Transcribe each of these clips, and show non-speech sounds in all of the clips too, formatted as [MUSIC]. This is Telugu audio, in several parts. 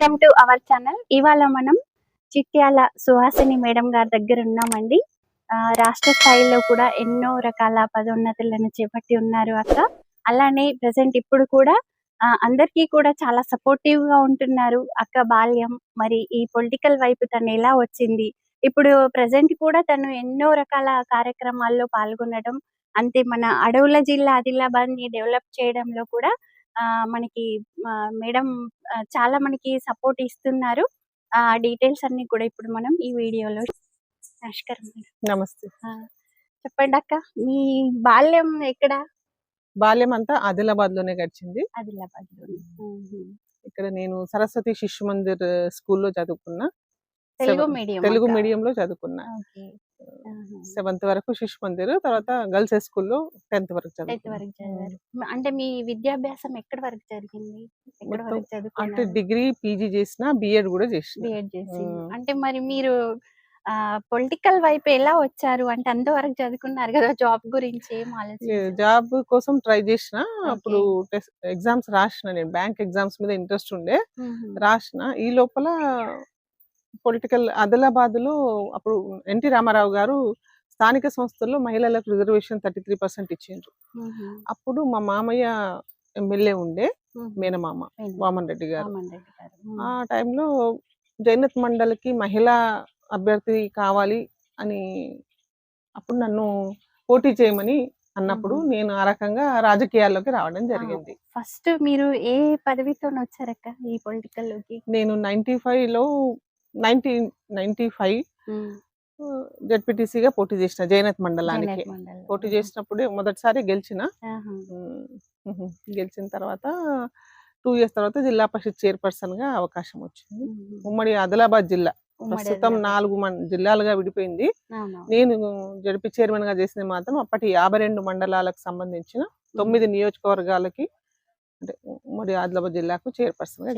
వెల్కమ్ టు అవర్ ఛానల్ ఇవాళ మనం చిట్యాల సుహాసిని మేడం గారి దగ్గర ఉన్నామండి. ఆ, రాష్ట్ర స్థాయిలో కూడా ఎన్నో రకాల పదోన్నతులను చేపట్టి ఉన్నారు అక్క. అలానే ప్రజెంట్ ఇప్పుడు కూడా అందరికీ కూడా చాలా సపోర్టివ్గా ఉంటున్నారు. అక్క బాల్యం మరి ఈ పొలిటికల్ వైపు తను ఎలా వచ్చింది? ఇప్పుడు ప్రజెంట్ కూడా తను ఎన్నో రకాల కార్యక్రమాల్లో పాల్గొనడం అంతే మన అడవుల జిల్లా ఆదిలాబాద్ని డెవలప్ చేయడంలో కూడా మనకి మేడం చాలా మనకి సపోర్ట్ ఇస్తున్నారు. ఆ డీటెయిల్స్ అన్ని కూడా ఇప్పుడు మనం ఈ వీడియోలో నమస్కారం. నమస్తే. చెప్పండి అక్క మీ బాల్యం ఎక్కడ? బాల్యం అంతా ఆదిలాబాద్లోనే గడిచింది ఆదిలాబాద్ ఇక్కడ నేను సరస్వతి శిశు మందిర్ స్కూల్లో చదువుకున్నా. Telugu Seven- medium Telugu medium లో చదువుకున్నా. సెవెంత్ వరకు శిశు మందిర్ తర్వాత గర్ల్స్ హై స్కూల్లో టెన్త్ వరకు అంటే మీ విద్యాభ్యాసం ఎక్కడి వరకు జరిగింది? అంటే డిగ్రీ పీజీ చేసిన బిఎడ్ కూడా చేసిన. బిఎడ్ చేసి. అంటే మరి మీరు పొలిటికల్ వైపు ఎలా వచ్చారు? అంటే అంతవరకు చదువుకున్నారు కదా జాబ్ గురించి జాబ్ కోసం ట్రై చేసిన. అప్పుడు ఎగ్జామ్స్ రాసిన నేను. బ్యాంక్ ఎగ్జామ్స్ మీద ఇంట్రెస్ట్ ఉండే. రాసిన. ఈ లోపల పొలిటికల్ ఆదిలాబాద్లో అప్పుడు ఎన్టీ రామారావు గారు స్థానిక సంస్థల్లో మహిళలకు రిజర్వేషన్ థర్టీ త్రీ పర్సెంట్ ఇచ్చిండ్రు. అప్పుడు మా మామయ్య ఎమ్మెల్యే ఉండే మ్మ్. మేనమామ మ్మ్. వామన్ రెడ్డి గారు. ఆ టైంలో జైనత్ మండలికి మహిళా అభ్యర్థి కావాలి అని అప్పుడు నన్ను పోటీ చేయమని అన్నప్పుడు. నేను ఆ రకంగా రాజకీయాల్లోకి రావడం జరిగింది ఫస్ట్ మీరు ఏ పదవితో వచ్చారక్క ఈ పొలిటికల్లోకి నేను నైన్టీ ఫైవ్లో నైన్టీన్ నైన్టీ ఫైవ్ జడ్పీటీసీగా పోటీ చేసిన జైనత్ మండలానికి. పోటీ చేసినప్పుడే మొదటిసారి గెలిచిన. గెలిచిన తర్వాత టూ ఇయర్స్ తర్వాత జిల్లా పరిషత్ చైర్పర్సన్గా అవకాశం వచ్చింది మ్మ్. ఉమ్మడి ఆదిలాబాద్ జిల్లా ప్రస్తుతం. నాలుగు జిల్లాలుగా విడిపోయింది. నేను జడ్పీ చైర్మన్గా చేసింది మాత్రం అప్పటి యాభై రెండు మండలాలకు సంబంధించిన తొమ్మిది నియోజకవర్గాలకి అంటే ఉమ్మడి ఆదిలాబాద్ జిల్లాకు చైర్పర్సన్గా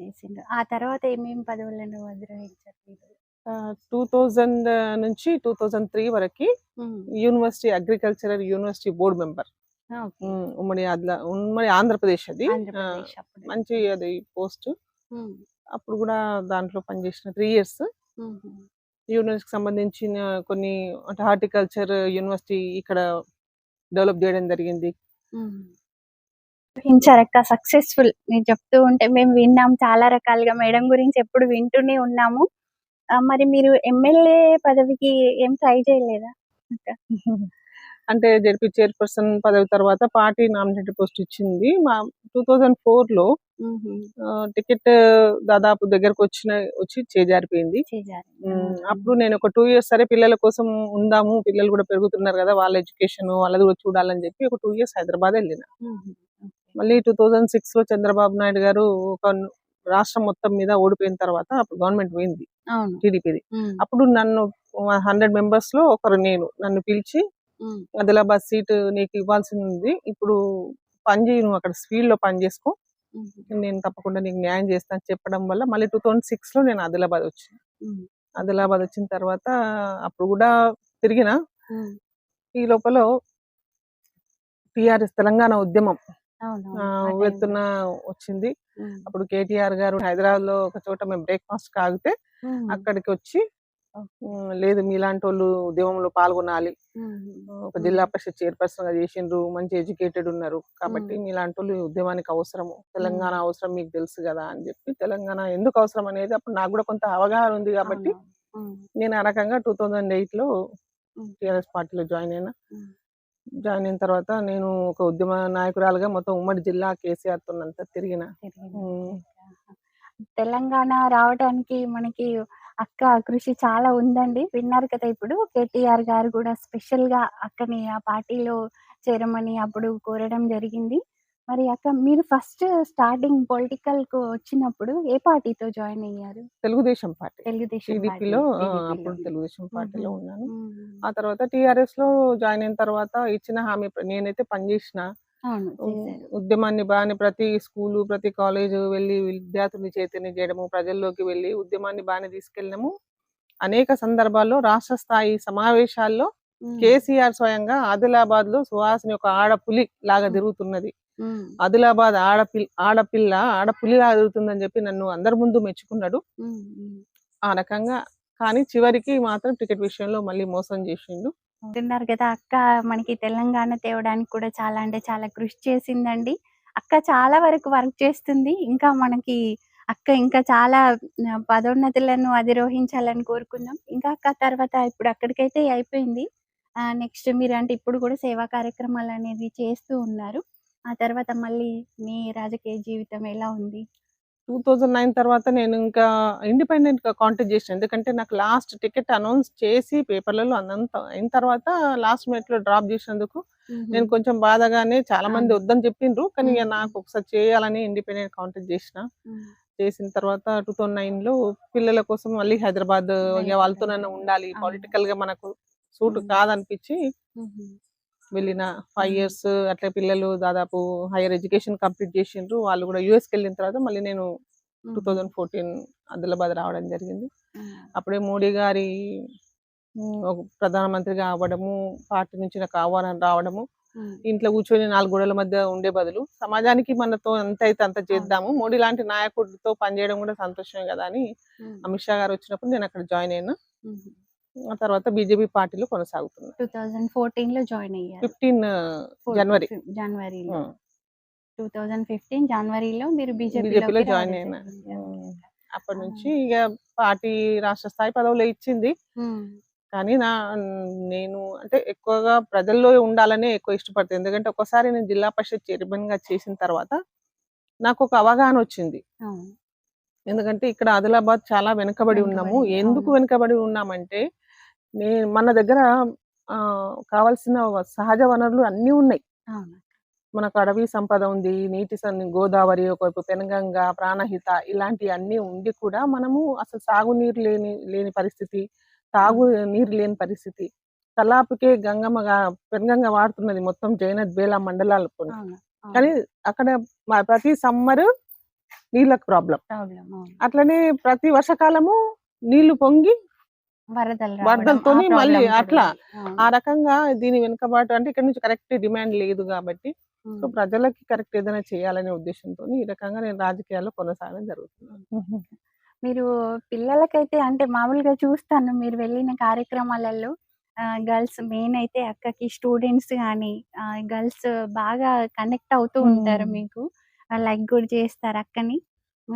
చేసిండ్రు ఆ తర్వాత ఏమేమి పదవులను మీరు? టూ థౌజండ్ నుంచి టూ థౌజండ్ త్రీ వరకు. University agricultural university board member. ఉమ్మడి ఆదిలా ఉమ్మడి ఆంధ్రప్రదేశ్ అది. మంచి అది పోస్ట్. అప్పుడు కూడా దాంట్లో పనిచేసిన త్రీ ఇయర్స్. యూనివర్సిటీకి సంబంధించిన కొన్ని అంటే హార్టికల్చర్ యూనివర్సిటీ ఇక్కడ డెవలప్ చేయడం జరిగింది ఊహించారక్క సక్సెస్ఫుల్ మీరు చెప్తూ ఉంటే మేము విన్నాం చాలా రకాలుగా. మేడం గురించి ఎప్పుడు వింటూనే ఉన్నాము. మరి మీరు ఎమ్మెల్యే పదవికి ఏం ట్రై చేయలేదా అక్క? అంటే జడ్పీ చైర్పర్సన్ పదవి తర్వాత పార్టీ నామినేటెడ్ పోస్ట్ ఇచ్చింది. మా టూ థౌజండ్ ఫోర్లో. టికెట్ దాదాపు దగ్గరకు వచ్చిన వచ్చి చేజారిపోయింది. అప్పుడు నేను ఒక టూ ఇయర్స్ సరే పిల్లల కోసం ఉందాము. పిల్లలు కూడా పెరుగుతున్నారు కదా వాళ్ళ ఎడ్యుకేషన్ వాళ్ళది కూడా చూడాలని చెప్పి ఒక టూ ఇయర్స్ హైదరాబాద్ వెళ్ళిన. మళ్ళీ టూ థౌజండ్ సిక్స్లో చంద్రబాబు నాయుడు గారు ఒక రాష్ట్రం మొత్తం మీద ఓడిపోయిన తర్వాత అప్పుడు గవర్నమెంట్ పోయింది టీడీపీది. అప్పుడు నన్ను హండ్రెడ్ మెంబర్స్లో ఒకరు నేను నన్ను పిలిచి. ఆదిలాబాద్ సీట్ నీకు ఇవ్వాల్సింది ఉంది ఇప్పుడు పని చేయి నువ్వు అక్కడ స్పీడ్లో పని చేసుకో. నేను తప్పకుండా నీకు న్యాయం చేస్తాను చెప్పడం వల్ల మళ్ళీ టూ థౌజండ్ సిక్స్లో నేను ఆదిలాబాద్ వచ్చిన. ఆదిలాబాద్ వచ్చిన తర్వాత అప్పుడు కూడా తిరిగిన. ఈ లోపల టిఆర్ఎస్ తెలంగాణ ఉద్యమం ఉవ్వెత్తున వచ్చింది. అప్పుడు కేటీఆర్ గారు హైదరాబాద్లో ఒక చోట మేము బ్రేక్ఫాస్ట్ కాగితే. అక్కడికి వచ్చి లేదు మీలాంటి వాళ్ళు ఉద్యమంలో పాల్గొనాలి. ఒక జిల్లా పరిషత్ చైర్పర్సన్గా చేసిండ్రు మంచి ఎడ్యుకేటెడ్ ఉన్నారు కాబట్టి. మీలాంటి వాళ్ళు ఉద్యమానికి అవసరము తెలంగాణ అవసరం మీకు తెలుసు కదా అని చెప్పి తెలంగాణ ఎందుకు అవసరం అనేది అప్పుడు నాకు కూడా కొంత అవగాహన ఉంది కాబట్టి. నేను ఆ రకంగా టూ థౌజండ్ ఎయిట్లో. టిఆర్ఎస్ పార్టీలో జాయిన్ అయినా. జాయిన్ అయిన తర్వాత నేను ఒక ఉద్యమ నాయకురాలుగా మొత్తం ఉమ్మడి జిల్లా కేసీఆర్తో అంతా తిరిగిన. తెలంగాణ రావడానికి మనకి అక్క కృషి చాలా ఉందండి. విన్నారు కదా ఇప్పుడు కేటీఆర్ గారు కూడా స్పెషల్గా అక్కని ఆ పార్టీలో చేరమని అప్పుడు కోరడం జరిగింది. మరి అక్క మీరు ఫస్ట్ స్టార్టింగ్ పొలిటికల్కు వచ్చినప్పుడు ఏ పార్టీతో జాయిన్ అయ్యారు తెలుగుదేశం పార్టీ తెలుగుదేశం టీడీపీలో అప్పుడు. తెలుగుదేశం పార్టీలో. ఉన్నాను. ఆ తర్వాత టిఆర్ఎస్లో జాయిన్ అయిన తర్వాత ఇచ్చిన హామీ నేనైతే పనిచేసిన ఉద్యమాన్ని బాగానే ప్రతి స్కూలు ప్రతి కాలేజ్ వెళ్ళి విద్యార్థుల్ని చైతన్యం చేయడము ప్రజల్లోకి వెళ్ళి ఉద్యమాన్ని బాగానే తీసుకెళ్ళినాము అనేక సందర్భాల్లో రాష్ట్ర స్థాయి సమావేశాల్లో. కేసీఆర్ స్వయంగా ఆదిలాబాద్లో సుహాసిని ఒక ఆడపులి లాగా. తిరుగుతున్నది ఆదిలాబాద్ ఆడపిల్ల ఆడపిల్ల ఆడపులిలా ఎదుగుతుందని చెప్పి నన్ను అందరి ముందు మెచ్చుకున్నాడు. ఆ రకంగా కానీ చివరికి మాత్రం టికెట్ విషయంలో మళ్ళీ మోసం చేసిండు. అంటున్నారు కదా అక్క మనకి తెలంగాణ తేవడానికి కూడా చాలా అంటే చాలా కృషి చేసిందండి. అక్క చాలా వరకు వర్క్ చేస్తుంది. ఇంకా మనకి అక్క ఇంకా చాలా పదోన్నతులను అధిరోహించాలని కోరుకున్నాం. ఇంకా అక్క తర్వాత ఇప్పుడు అక్కడికైతే అయిపోయింది. నెక్స్ట్ మీరు అంటే ఇప్పుడు కూడా సేవా కార్యక్రమాలు అనేది చేస్తూ ఉన్నారు. ఆ తర్వాత మళ్ళీ మీ రాజకీయ జీవితం ఎలా ఉంది టూ థౌజండ్ నైన్ తర్వాత నేను ఇంకా ఇండిపెండెంట్గా కాంటాక్ట్ చేసిన ఎందుకంటే నాకు లాస్ట్ టికెట్ అనౌన్స్ చేసి పేపర్లలో అన్నంత అయిన తర్వాత లాస్ట్ మినిట్లో డ్రాప్ చేసినందుకు నేను కొంచెం బాధగానే చాలా మంది. వద్దని చెప్పిండ్రు కానీ. నాకు ఒకసారి చేయాలని ఇండిపెండెంట్ కాంటాక్ట్ చేసిన చేసిన తర్వాత టూ థౌజండ్ నైన్లో పిల్లల కోసం మళ్ళీ హైదరాబాద్. వాళ్ళతోనైనా ఉండాలి అవును. పొలిటికల్గా మనకు సూట్. కాదనిపించి వెళ్ళిన ఫైవ్. ఇయర్స్ అట్లా పిల్లలు దాదాపు హైయర్ ఎడ్యుకేషన్ కంప్లీట్ చేసిండ్రు. వాళ్ళు కూడా యుఎస్కి వెళ్ళిన తర్వాత మళ్ళీ నేను టూ థౌజండ్ ఫోర్టీన్ ఆదిలాబాద్ రావడం జరిగింది. అప్పుడే మోడీ గారి ప్రధానమంత్రిగా అవ్వడము పార్టీ నుంచి నాకు ఆహ్వానం రావడము. ఇంట్లో కూర్చొని నాలుగు గోడల మధ్య ఉండే బదులు సమాజానికి మనతో ఎంత అయితే అంత చేద్దాము మోడీ లాంటి నాయకుడితో పనిచేయడం కూడా సంతోషమే కదా అని అమిత్ షా గారు వచ్చినప్పుడు నేను అక్కడ జాయిన్ అయినా. ఆ తర్వాత బీజేపీ పార్టీలో కొనసాగుతున్నా టూ థౌజండ్ ఫోర్టీన్లో జాయిన్ అయ్యారు. ఫిఫ్టీన్ జనవరి. జనవరిలో. టూ థౌజండ్ ఫిఫ్టీన్ జనవరిలో మీరు బీజేపీలో జాయిన్ అయినా అప్పటి నుంచి ఇక పార్టీ రాష్ట్ర స్థాయి పదవులు ఇచ్చింది. కానీ నా నేను అంటే ఎక్కువగా ప్రజల్లో ఉండాలనే ఎక్కువ ఇష్టపడతాను. ఎందుకంటే ఒకసారి నేను జిల్లా పరిషత్ చైర్మన్గా చేసిన తర్వాత నాకు ఒక అవగాహన వచ్చింది. ఎందుకంటే ఇక్కడ ఆదిలాబాద్ చాలా వెనుకబడి ఉన్నాము. ఎందుకు. వెనుకబడి ఉన్నామంటే నేను మన దగ్గర కావాల్సిన సహజ వనరులు అన్నీ ఉన్నాయి. మనకు అడవి సంపద ఉంది నీటి గోదావరి ఒకవైపు పెనగంగ ప్రాణహిత ఇలాంటి అన్ని ఉండి కూడా మనము అసలు సాగునీరు లేని లేని పరిస్థితి తాగు నీరు లేని పరిస్థితి. తలాపుకే గంగమ్మ గా- పెనగంగ వాడుతున్నది మొత్తం జైనత్ బేలా మండలాలు. కానీ అక్కడ ప్రతి సమ్మర్ నీళ్ళకు ప్రాబ్లం. అట్లనే ప్రతి వర్షకాలము నీళ్ళు పొంగి వరదలు వరదలతోని రావడం, ఆ మళ్ళీ అట్లా. ఆ రకంగా దీని వెనుకబాటు అంటే ఇక్కడ నుంచి కరెక్ట్ డిమాండ్ లేదు కాబట్టి. సో ప్రజలకి కరెక్ట్ ఏదైనా చేయాలనే ఉద్దేశంతో ఈ రకంగా నేను రాజకీయాల్లో కొనసాగడం జరుగుతుంది [LAUGHS] మీరు పిల్లలకైతే అంటే మామూలుగా చూస్తాను మీరు వెళ్ళిన కార్యక్రమాలలో గర్ల్స్ మెయిన్ అయితే అక్కకి స్టూడెంట్స్ కానీ గర్ల్స్ బాగా కనెక్ట్ అవుతూ ఉంటారు. మీకు లైక్ కూడా చేస్తారు అక్కని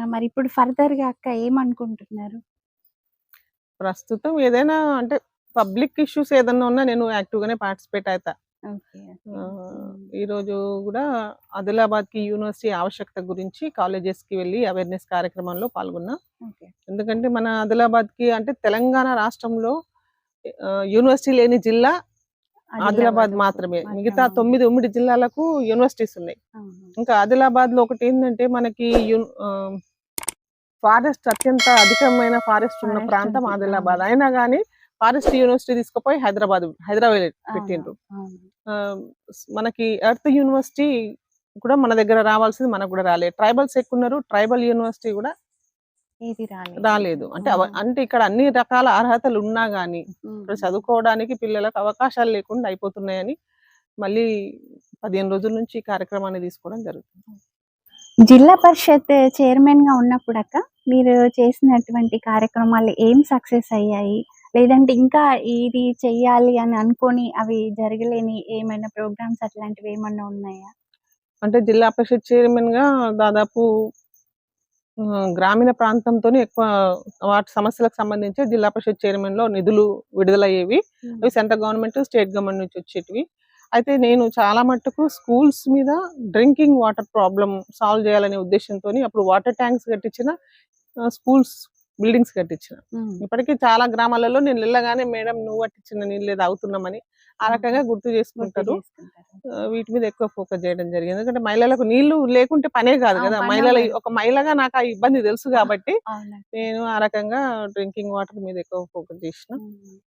మరి ఇప్పుడు ఫర్దర్గా అక్క ఏమనుకుంటున్నారు ప్రస్తుతం ఏదైనా అంటే పబ్లిక్ ఇష్యూస్ ఏదైనా ఉన్నా నేను యాక్టివ్ గానే పార్టిసిపేట్ అవుతా ఓకే ఆ, ఈ రోజు కూడా ఆదిలాబాద్కి యూనివర్సిటీ ఆవశ్యకత గురించి కాలేజెస్కి వెళ్ళి అవేర్నెస్ కార్యక్రమంలో పాల్గొన్నా. ఎందుకంటే మన ఆదిలాబాద్కి అంటే తెలంగాణ రాష్ట్రంలో యూనివర్సిటీ లేని జిల్లా ఆదిలాబాద్ మాత్రమే. మిగతా తొమ్మిది ఉమ్మడి జిల్లాలకు యూనివర్సిటీస్ ఉన్నాయి. ఇంకా ఆదిలాబాద్లో ఒకటి ఏంటంటే మనకి ఫారెస్ట్ అత్యంత అధికమైన ఫారెస్ట్ ఉన్న ప్రాంతం ఆదిలాబాద్. అయినా కానీ ఫారెస్ట్ యూనివర్సిటీ తీసుకుపోయి హైదరాబాద్ హైదరాబాద్ పెట్టిండ్రు. మనకి ఎర్త్ యూనివర్సిటీ కూడా మన దగ్గర రావాల్సింది మనకు కూడా రాలేదు ట్రైబల్స్ ఎక్కువ ఉన్నారు ట్రైబల్ యూనివర్సిటీ కూడా ఇది రాలేదు. అంటే అంటే ఇక్కడ అన్ని రకాల అర్హతలు ఉన్నా గానీ. ఇక్కడ చదువుకోవడానికి పిల్లలకు అవకాశాలు లేకుండా అయిపోతున్నాయని మళ్ళీ పదిహేను రోజుల నుంచి ఈ కార్యక్రమాన్ని తీసుకోవడం జరుగుతుంది. జిల్లా పరిషత్ చైర్మన్గా ఉన్నప్పుడు అక్క మీరు చేసినటువంటి కార్యక్రమాలు ఏం సక్సెస్ అయ్యాయి? లేదంటే ఇంకా ఇది చెయ్యాలి అని అనుకొని అవి జరగలేని ఏమైనా ప్రోగ్రామ్స్ అట్లాంటివి ఏమన్నా ఉన్నాయా? అంటే జిల్లా పరిషత్ చైర్మన్గా దాదాపు గ్రామీణ ప్రాంతంతో ఎక్కువ వాటి సమస్యలకు సంబంధించి జిల్లా పరిషత్ చైర్మన్లో నిధులు విడుదలయ్యేవి. అవి సెంట్రల్ గవర్నమెంట్ స్టేట్ గవర్నమెంట్ నుంచి వచ్చేటివి. అయితే నేను చాలా మట్టుకు స్కూల్స్ మీద డ్రింకింగ్ వాటర్ ప్రాబ్లం సాల్వ్ చేయాలనే ఉద్దేశంతో అప్పుడు వాటర్ ట్యాంక్స్ కట్టించిన స్కూల్స్ బిల్డింగ్స్ కట్టించిన. ఇప్పటికీ చాలా గ్రామాలలో నేను వెళ్ళగానే మేడం నువ్వు పట్టించిన నీళ్ళు తాగుతున్నామని ఆ రకంగా గుర్తు చేసుకుంటారు. వీటి మీద ఎక్కువ ఫోకస్ చేయడం జరిగింది. ఎందుకంటే మహిళలకు నీళ్ళు లేకుంటే పనే కాదు కదా. మహిళల. ఒక మహిళగా నాకు ఆ ఇబ్బంది తెలుసు కాబట్టి నేను ఆ రకంగా డ్రింకింగ్ వాటర్ మీద ఎక్కువ ఫోకస్ చేసిన.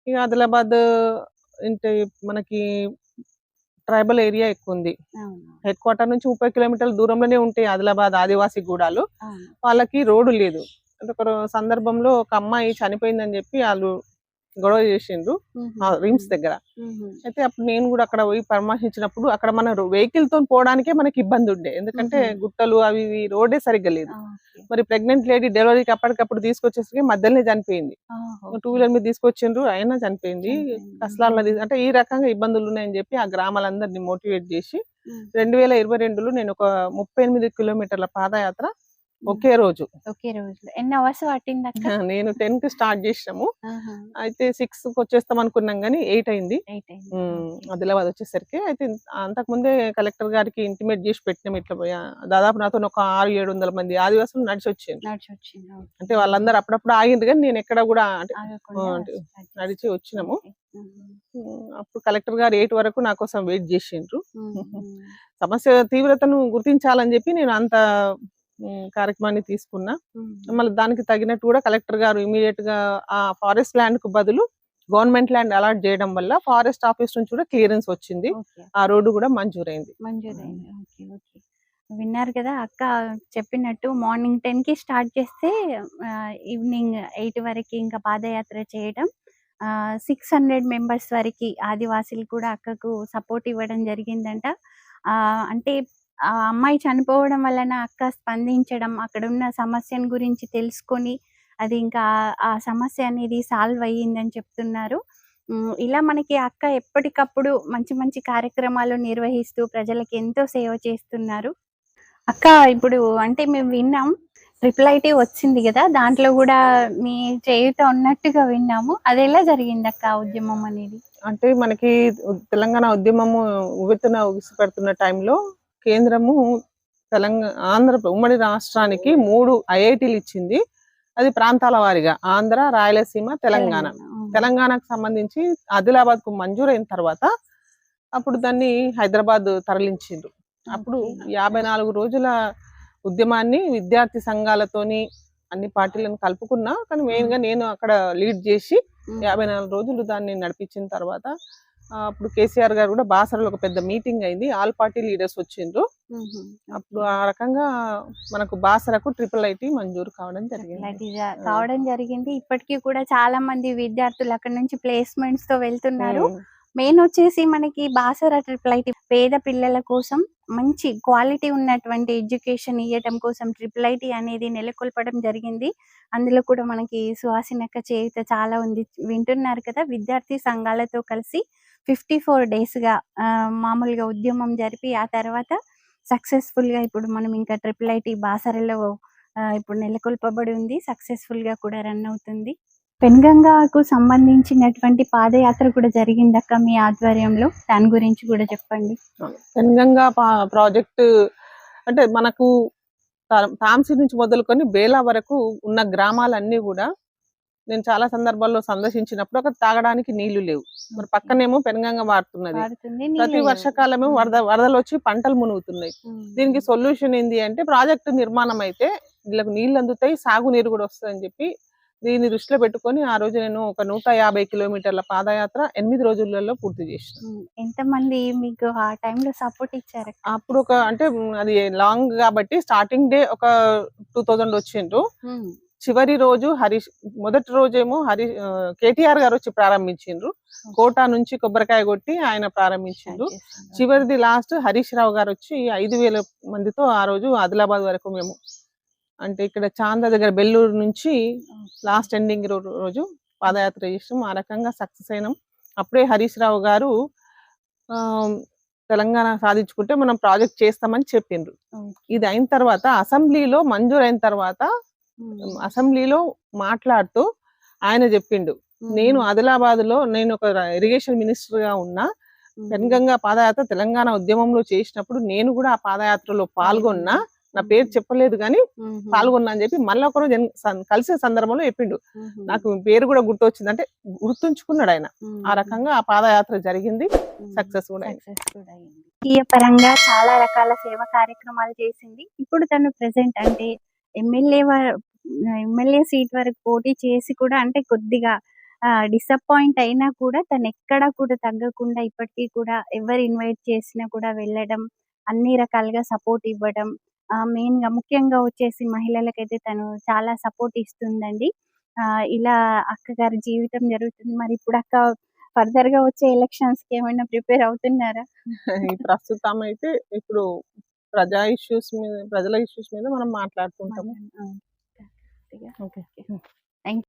ఇక ఆదిలాబాద్ అంటే మనకి ట్రైబల్ ఏరియా ఎక్కువ ఉంది హెడ్ క్వార్టర్ నుంచి ముప్పై కిలోమీటర్ల దూరంలోనే ఉంటాయి ఆదిలాబాద్ ఆదివాసీ గూడాలు. వాళ్ళకి రోడ్డు లేదు. ఒక సందర్భంలో ఒక అమ్మాయి చనిపోయిందని చెప్పి వాళ్ళు గొడవ చేసిండ్రు. ఆ రిమ్స్ దగ్గర. అయితే అప్పుడు నేను కూడా అక్కడ పోయి పరామర్శించినప్పుడు అక్కడ మన వెహికల్తో పోవడానికే మనకి ఇబ్బంది ఉండే. ఎందుకంటే. గుట్టలు అవి ఇవి రోడ్డే సరిగ్గా లేదు. మరి ప్రెగ్నెంట్ లేడీ డెలివరీకి అప్పటికప్పుడు తీసుకొచ్చేసరికి మధ్యలోనే చనిపోయింది. టూ వీలర్ మీద తీసుకొచ్చిండ్రు అయినా చనిపోయింది. అసలు అంటే ఈ రకంగా ఇబ్బందులు ఉన్నాయని చెప్పి ఆ గ్రామాలందరినీ మోటివేట్ చేసి రెండు వేల ఇరవై రెండులో నేను ఒక ముప్పై ఎనిమిది కిలోమీటర్ల పాదయాత్ర ఒకే రోజు. ఒకే రోజు. ఎన్ని అవర్స్ పట్టింది అక్క? [LAUGHS] నేను టెన్కి స్టార్ట్ చేసినాము. అయితే సిక్స్కి వచ్చేస్తాం అనుకున్నాం కానీ ఎయిట్ అయింది. ఆదిలాబాద్ వచ్చేసరికి అయితే అంతకు ముందే కలెక్టర్ గారికి ఇంటిమేట్ చేసి పెట్టినాం ఇట్లా దాదాపు నాతో ఒక ఆరు ఏడు వందల మంది ఆదివాసులు నడిచి వచ్చింది. అంటే వాళ్ళందరూ అప్పుడప్పుడు ఆగింది కానీ నేను ఎక్కడ కూడా నడిచి వచ్చినాము. అప్పుడు కలెక్టర్ గారు ఎయిట్ వరకు నా కోసం వెయిట్ చేసిండ్రు. [LAUGHS] సమస్య తీవ్రతను గుర్తించాలని చెప్పి నేను అంత కార్యక్రమాన్ని తీసుకున్నా. మళ్ళీ దానికి తగినట్టు కూడా కలెక్టర్ గారు ఇమీడియట్గా ఆ ఫారెస్ట్ ల్యాండ్కు బదులు గవర్నమెంట్ ల్యాండ్ అలాట్ చేయడం వల్ల ఫారెస్ట్ ఆఫీస్ నుంచి కూడా క్లియరెన్స్ వచ్చింది. ఆ రోడ్డు కూడా మంజూరైంది. విన్నారు కదా అక్క చెప్పినట్టు మార్నింగ్ టెన్కి స్టార్ట్ చేస్తే ఈవినింగ్ ఎయిట్ వరకు ఇంకా పాదయాత్ర చేయడం సిక్స్ హండ్రెడ్ మెంబర్స్ వరకు ఆదివాసీలు కూడా అక్కకు సపోర్ట్ ఇవ్వడం జరిగిందంట. అంటే ఆ అమ్మాయి చనిపోవడం వలన అక్క స్పందించడం అక్కడ ఉన్న సమస్యను గురించి తెలుసుకొని అది ఇంకా ఆ- సమస్య అనేది సాల్వ్ అయ్యిందని చెప్తున్నారు. ఇలా మనకి అక్క ఎప్పటికప్పుడు మంచి మంచి కార్యక్రమాలు నిర్వహిస్తూ ప్రజలకు ఎంతో సేవ చేస్తున్నారు. అక్క ఇప్పుడు అంటే మేము విన్నాం ట్రిపుల్ ఐటీ వచ్చింది కదా దాంట్లో కూడా మీ చేయుత ఉన్నట్టుగా విన్నాము. అది ఎలా జరిగింది అక్క ఆ ఉద్యమం అనేది? అంటే మనకి తెలంగాణ ఉద్యమము ఉవ్వెత్తున ఉగిసిపెడుతున్న టైంలో కేంద్రము తెలంగాణ ఆంధ్ర ఉమ్మడి రాష్ట్రానికి మూడు ఐఐటీలు ఇచ్చింది అది ప్రాంతాల వారీగా ఆంధ్ర రాయలసీమ తెలంగాణ. తెలంగాణకు సంబంధించి ఆదిలాబాద్కు మంజూరైన తర్వాత అప్పుడు దాన్ని హైదరాబాద్ తరలించిండ్రు అప్పుడు. యాభై నాలుగు రోజుల ఉద్యమాన్ని విద్యార్థి సంఘాలతోని అన్ని పార్టీలను కలుపుకున్నా కానీ మెయిన్గా నేను అక్కడ లీడ్ చేసి. యాభై నాలుగు రోజులు దాన్ని నడిపించిన తర్వాత అప్పుడు కేసీఆర్ గారు కూడా బాసరలో ఒక పెద్ద మీటింగ్ అయింది. ఆల్ పార్టీ లీడర్స్ వచ్చిండ్రు. అప్పుడు ఆ రకంగా మనకు బాసరకు ట్రిపుల్ ఐటీ మంజూరు కావడం జరిగింది. కావడం జరిగింది. ఇప్పటికీ కూడా చాలా మంది విద్యార్థులు అక్కడ నుంచి ప్లేస్మెంట్స్తో వెళ్తున్నారు. మెయిన్ వచ్చేసి మనకి బాసర ట్రిపుల్ ఐటీ పేద పిల్లల కోసం మంచి క్వాలిటీ ఉన్నటువంటి ఎడ్యుకేషన్ ఇవ్వటం కోసం ట్రిపుల్ ఐటీ అనేది నెలకొల్పడం జరిగింది. అందులో కూడా మనకి సుహాసినక్క చేయుత చాలా ఉంది. వింటున్నారు కదా విద్యార్థి సంఘాలతో కలిసి ఫిఫ్టీ ఫోర్ డేస్గా ఆ, మామూలుగా ఉద్యమం జరిపి ఆ తర్వాత సక్సెస్ఫుల్గా ఇప్పుడు మనం ఇంకా ట్రిపుల్ ఐటీ బాసరలో ఇప్పుడు నెలకొల్పబడి ఉంది. సక్సెస్ఫుల్గా కూడా రన్ అవుతుంది. పెన్గంగాకు సంబంధించినటువంటి పాదయాత్ర కూడా జరిగింది అక్క మీ ఆధ్వర్యంలో. దాని గురించి కూడా చెప్పండి. పెన్గంగా ప్రాజెక్ట్ అంటే మనకు తా- తాంసీ నుంచి మొదలుకొని బేలా వరకు ఉన్న గ్రామాలన్నీ కూడా నేను చాలా సందర్భాల్లో సందర్శించినప్పుడు అక్కడ తాగడానికి నీళ్ళు లేవు మరి పక్కనేమో పెనగంగ వాడుతుంది ప్రతి. వర్షాకాలమే వరద వరదలు వచ్చి పంటలు మునుగుతున్నాయి. దీనికి సొల్యూషన్ ఏంది అంటే ప్రాజెక్టు నిర్మాణం అయితే వీళ్ళకి నీళ్ళు అందుతాయి సాగునీరు కూడా వస్తుందని చెప్పి దీన్ని దృష్టిలో పెట్టుకొని ఆ రోజు నేను ఒక నూట యాభై కిలోమీటర్ల పాదయాత్ర ఎనిమిది రోజులలో పూర్తి చేసిన. ఎంతమంది మీకు ఆ టైంలో సపోర్ట్ ఇచ్చారు? అప్పుడు ఒక అంటే అది లాంగ్ కాబట్టి స్టార్టింగ్ డే ఒక టూ థౌజండ్ వచ్చిండ్రు. చివరి రోజు హరీష్ మొదటి రోజేమో హరి కేటీఆర్ గారు వచ్చి ప్రారంభించిండ్రు కోటా నుంచి కొబ్బరికాయ కొట్టి ఆయన ప్రారంభించిండ్రు. చివరిది లాస్ట్ హరీష్ రావు గారు వచ్చి ఐదు వేల మందితో ఆ రోజు ఆదిలాబాద్ వరకు మేము అంటే ఇక్కడ చాంద దగ్గర బెల్లూరు నుంచి లాస్ట్ ఎండింగ్ రోజు పాదయాత్ర చేసినాం ఆ రకంగా సక్సెస్ అయినాం అప్పుడే హరీష్ రావు గారు తెలంగాణ సాధించుకుంటే మనం ప్రాజెక్ట్ చేస్తామని చెప్పిండ్రు. ఇది అయిన తర్వాత అసెంబ్లీలో మంజూరు అయిన తర్వాత. అసెంబ్లీలో మాట్లాడుతూ ఆయన చెప్పిండు. నేను ఆదిలాబాద్లో నేను ఒక ఇరిగేషన్ మినిస్టర్గా ఉన్నా. పెన్గంగా పాదయాత్ర తెలంగాణ ఉద్యమంలో చేసినప్పుడు నేను కూడా ఆ పాదయాత్రలో పాల్గొన్నా నా పేరు చెప్పలేదు కానీ. పాల్గొన్నా అని చెప్పి మళ్ళీ ఒకరోజు సన్- కలిసిన సందర్భంలో చెప్పిండు. నాకు పేరు కూడా గుర్తొచ్చింది అంటే గుర్తుంచుకున్నాడు ఆయన. ఆ రకంగా ఆ పాదయాత్ర జరిగింది. సక్సెస్ కూడా రాజకీయ పరంగా చాలా రకాల సేవా కార్యక్రమాలు చేసింది ఇప్పుడు తను ప్రెసెంట్ అంటే ఎమ్మెల్యే ఎమ్మెల్యే సీట్ వరకు పోటీ చేసి కూడా అంటే కొద్దిగా డిసప్పాయింట్ అయినా కూడా తను ఎక్కడా కూడా తగ్గకుండా ఇప్పటికీ కూడా ఎవరు ఇన్వైట్ చేసినా కూడా వెళ్ళడం అన్ని రకాలుగా సపోర్ట్ ఇవ్వడం మెయిన్గా ముఖ్యంగా వచ్చేసి మహిళలకైతే తను చాలా సపోర్ట్ ఇస్తుందండి. ఆ, ఇలా అక్క గారి జీవితం జరుగుతుంది. మరి ఇప్పుడు అక్క ఫర్దర్గా వచ్చే ఎలక్షన్స్కి ఏమైనా ప్రిపేర్ అవుతున్నారా? ప్రస్తుతం అయితే ఇప్పుడు ప్రజా ఇష్యూస్ మీద ప్రజల ఇష్యూస్ మీద మనం మాట్లాడుతుంటాము ಓಕೆ ಥ್ಯಾಂಕ್ ಯು